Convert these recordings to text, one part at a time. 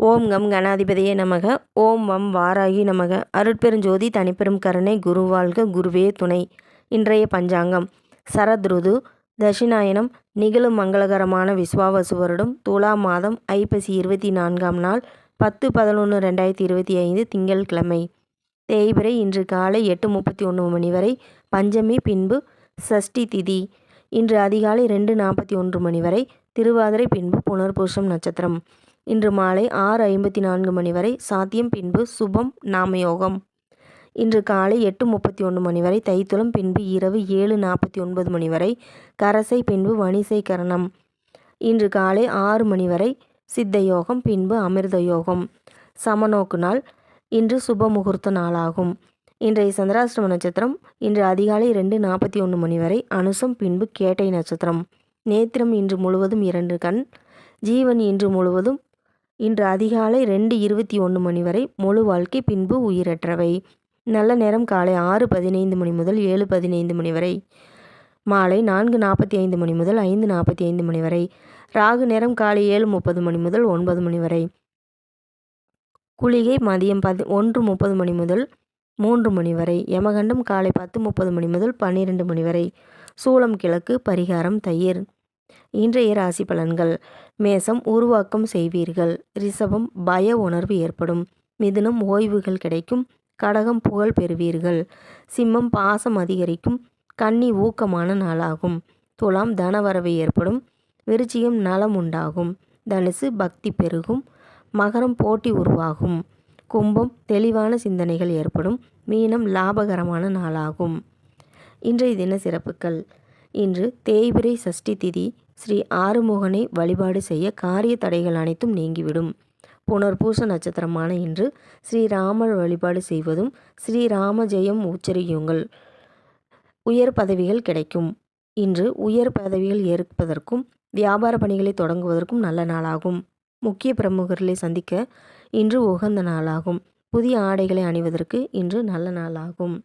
ஓம் come கணாதிபதியே நமக. ஓம் வம் வாராகி நமக. அருட்பெருஞ்சோதி தனிப்பெரும் கருணை குருவாழ்க குருவே துணை. இன்றைய பஞ்சாங்கம். சரத்ருது தட்சிணாயனம் நிகழும் மங்களகரமான விஸ்வாவசு வருடம் துலா மாதம் ஐப்பசி இருபத்தி நான்காம் நாள் பத்து பதினொன்று ரெண்டாயிரத்தி இருபத்தி ஐந்து திங்கட்கிழமை தேய்பிரை இன்று காலை எட்டு முப்பத்தி ஒன்று மணி வரை. பஞ்சமி பின்பு சஷ்டி திதி. இன்று அதிகாலை ரெண்டு நாற்பத்தி ஒன்று மணி வரை. திருவாதிரை பின்பு புனர்பூஷம் நட்சத்திரம். இன்று மாலை ஆறு ஐம்பத்தி நான்கு மணி வரை சாத்தியம் பின்பு சுபம் நாமயோகம். இன்று காலை எட்டு முப்பத்தி ஒன்று மணி வரை தைத்துளம் பின்பு இரவு ஏழு நாற்பத்தி ஒன்பது மணி வரை கரசை பின்பு வணிசை கரணம். இன்று காலை ஆறு மணி வரை சித்த யோகம் பின்பு அமிர்த யோகம் சமநோக்கு நாள் இன்று சுப முகூர்த்த நாளாகும். இன்றைய சந்திராஷ்டம நட்சத்திரம் இன்று அதிகாலை ரெண்டு நாற்பத்தி ஒன்று மணி வரை அனுசம் பின்பு கேட்டை நட்சத்திரம். நேத்திரம் இன்று முழுவதும் இரண்டு கண் ஜீவன் இன்று முழுவதும் இன்று அதிகாலை ரெண்டு இருபத்தி ஒன்று மணி வரை முழு வாழ்க்கை பின்பு உயிரற்றவை. நல்ல நேரம் காலை ஆறு பதினைந்து மணி முதல் ஏழு பதினைந்து மணி வரை. மாலை நான்கு நாற்பத்தி ஐந்து மணி முதல் ஐந்து நாற்பத்தி ஐந்து மணி வரை. ராகு நேரம் காலை ஏழு முப்பது மணி முதல் ஒன்பது மணி வரை. குளிகை மதியம் பதி ஒன்று முப்பது மணி முதல் மூன்று மணி வரை. யமகண்டம் காலை பத்து முப்பது மணி முதல் பன்னிரெண்டு மணி வரை. சூளம் கிழக்கு பரிகாரம் தயிர். இன்றைய ராசி பலன்கள். மேசம் உருவாக்கம் செய்வீர்கள். ரிஷபம் பய உணர்வு ஏற்படும். மிதுனம் ஓய்வுகள் கிடைக்கும். கடகம் புகழ் பெறுவீர்கள். சிம்மம் பாசம் அதிகரிக்கும். கன்னி ஊக்கமான நாளாகும். துலாம் தனவரவு ஏற்படும். விருச்சிகம் நலம் உண்டாகும். தனுசு பக்தி பெருகும். மகரம் போட்டி உருவாகும். கும்பம் தெளிவான சிந்தனைகள் ஏற்படும். மீனம் லாபகரமான நாளாகும். இன்றைய தின சிறப்புகள். இன்று தேய்பிரை சஷ்டி திதி ஸ்ரீ ஆறுமுகனை வழிபாடு செய்ய காரிய தடைகள் அனைத்தும் நீங்கிவிடும். புனர்பூச நட்சத்திரமான இன்று ஸ்ரீராமர் வழிபாடு செய்வதும் ஸ்ரீராம ஜெயம் உச்சரியுங்கள். உயர் பதவிகள் கிடைக்கும். இன்று உயர் பதவிகள் ஏற்பதற்கும் வியாபார பணிகளை தொடங்குவதற்கும் நல்ல நாளாகும். முக்கிய பிரமுகர்களை சந்திக்க இன்று உகந்த நாளாகும். புதிய ஆடைகளை அணிவதற்கு இன்று நல்ல நாளாகும்.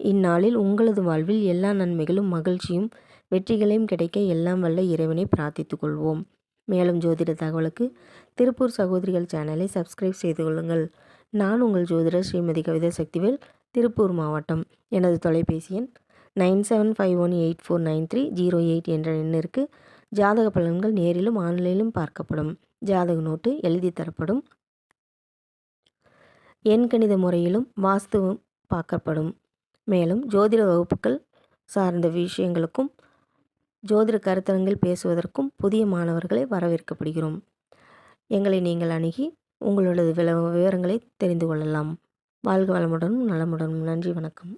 இந்நாளில் உங்களது வாழ்வில் எல்லா நன்மைகளும் மகிழ்ச்சியும் வெற்றிகளையும் கிடைக்க எல்லாம் வல்ல இறைவனை பிரார்த்தித்துக் கொள்வோம். மேலும் ஜோதிட தகவலுக்கு திருப்பூர் சகோதரிகள் சேனலை சப்ஸ்கிரைப் செய்து கொள்ளுங்கள். நான் உங்கள் ஜோதிடர் ஸ்ரீமதி கவிதா சக்திவேல் திருப்பூர் மாவட்டம். எனது தொலைபேசி எண் nine seven five one eight four nine three zero eight என்ற எண்ணிற்கு ஜாதக பலன்கள் நேரிலும் ஆன்லைனிலும் பார்க்கப்படும். ஜாதக நோட்டு எழுதி தரப்படும். எண்கணித முறையிலும் வாஸ்துவும் பார்க்கப்படும். மேலும் ஜோதிட வகுப்புகள் சார்ந்த விஷயங்களுக்கும் ஜோதிட கருத்தரங்கில் பேசுவதற்கும் புதிய மாணவர்களை வரவேற்கப்படுகிறோம். எங்களை நீங்கள் அணுகி உங்களோட விவரங்களை தெரிந்து கொள்ளலாம். வாழ்க வளமுடனும் நலமுடனும். நன்றி வணக்கம்.